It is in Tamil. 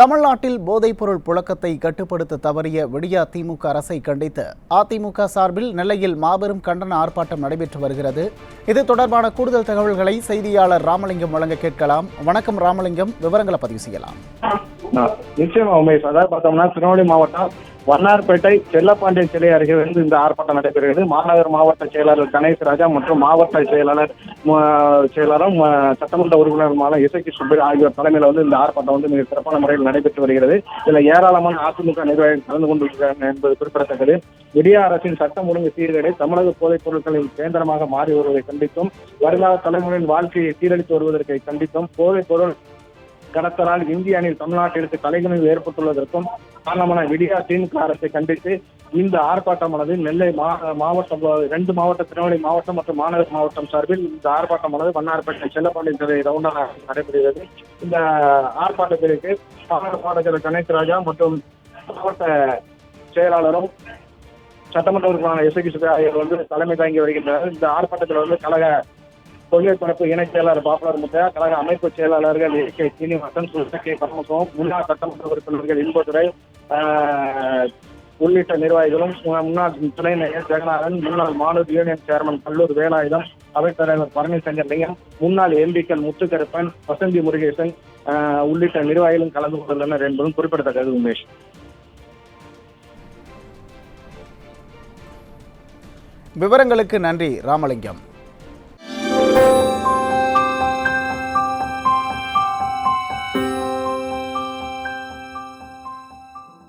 தமிழ்நாட்டில் போதைப்பொருள் புழக்கத்தை கட்டுப்படுத்த தவறிய விடியா திமுக அரசை கண்டித்து அதிமுக சார்பில் நெல்லையில் மாபெரும் கண்டன ஆர்ப்பாட்டம் நடைபெற்று வருகிறது. இது தொடர்பான கூடுதல் தகவல்களை செய்தியாளர் ராமலிங்கம் வழங்க கேட்கலாம். வணக்கம் ராமலிங்கம் விவரங்களை பதிவு செய்யலாம். நிச்சயமா உமேஷ். அதாவது பார்த்தோம்னா திருநெல்வேலி மாவட்டம் வண்ணார்பேட்டை செல்லப்பாண்டிய சிலை அருகே வந்து இந்த ஆர்ப்பாட்டம் நடைபெறுகிறது. மாநகர் மாவட்ட செயலாளர் கணேஷ் ராஜா மற்றும் மாவட்ட செயலாளர் செயலாளரும் சட்டமன்ற உறுப்பினருமான இசைக்கு சுப்பையா ஆகியோர் தலைமையில் வந்து இந்த ஆர்ப்பாட்டம் வந்து மிக சிறப்பான முறையில் நடைபெற்று வருகிறது. இதில் ஏராளமான அதிமுக நிர்வாகிகள் கலந்து கொண்டிருக்கிறார்கள் என்பது குறிப்பிடத்தக்கது. விடிய அரசின் சட்டம் ஒழுங்கு சீர்கேடு தமிழக போதைப் பொருட்களின் கேந்திரமாக மாறி வருவதை கண்டித்தும் வருங்கால தலைமுறையின் வாழ்க்கையை சீரழித்து வருவதற்கு கண்டித்தும் போதைப் பொருள் கடத்தலால் இந்திய அணியில் தமிழ்நாட்டிற்கு தலைகுனிவு ஏற்பட்டுள்ளதற்கும் காரணமான விடியா திமுக அரசை கண்டித்து இந்த ஆர்ப்பாட்டமானது நெல்லை மா- மாவட்டம் ரெண்டு மாவட்ட திருநெல்வேலி மாவட்டம் மற்றும் மாநகர் மாவட்டம் சார்பில் இந்த ஆர்ப்பாட்டமானது வண்ணார்பேட்டை செல்லப்பாண்டியன் சிலை ரவுண்டாக நடைபெறுகிறது. இந்த ஆர்ப்பாட்டத்திற்கு மாநகர மாவட்ட கணேஷ் ராஜா மற்றும் மாவட்ட செயலாளரும் சட்டமன்ற உறுப்பினர் எஸ்ஐகி சுபே ஆகியோர் வந்து தலைமை தாங்கி வருகின்றனர். இந்த ஆர்ப்பாட்டத்தில் வந்து கழக தொழில் பரப்பு இணைச் செயலாளர் பாப்புலர் முத்தையா கழக அமைப்பு செயலாளர்கள் A K Srinivasan Sushma K. Paramasom முன்னாள் சட்டமன்ற உறுப்பினர்கள் இன்பதுரை உள்ளிட்ட நிர்வாகிகளும் முன்னாள் துணை மேயர் ஜெகநாதன் முன்னாள் மாநில யூனியன் சேர்மன் கல்லூர் வேலாயுதம் அவைத்தலைவர் பழனிசங்கர் லிங்கம் முன்னாள் எம்பிக்கள் முத்துக்கருப்பன் வசந்தி முருகேசன் உள்ளிட்ட நிர்வாகிகளும் கலந்து கொண்டுள்ளனர் என்பதும் குறிப்பிடத்தக்கது உமேஷ். விவரங்களுக்கு நன்றி ராமலிங்கம்.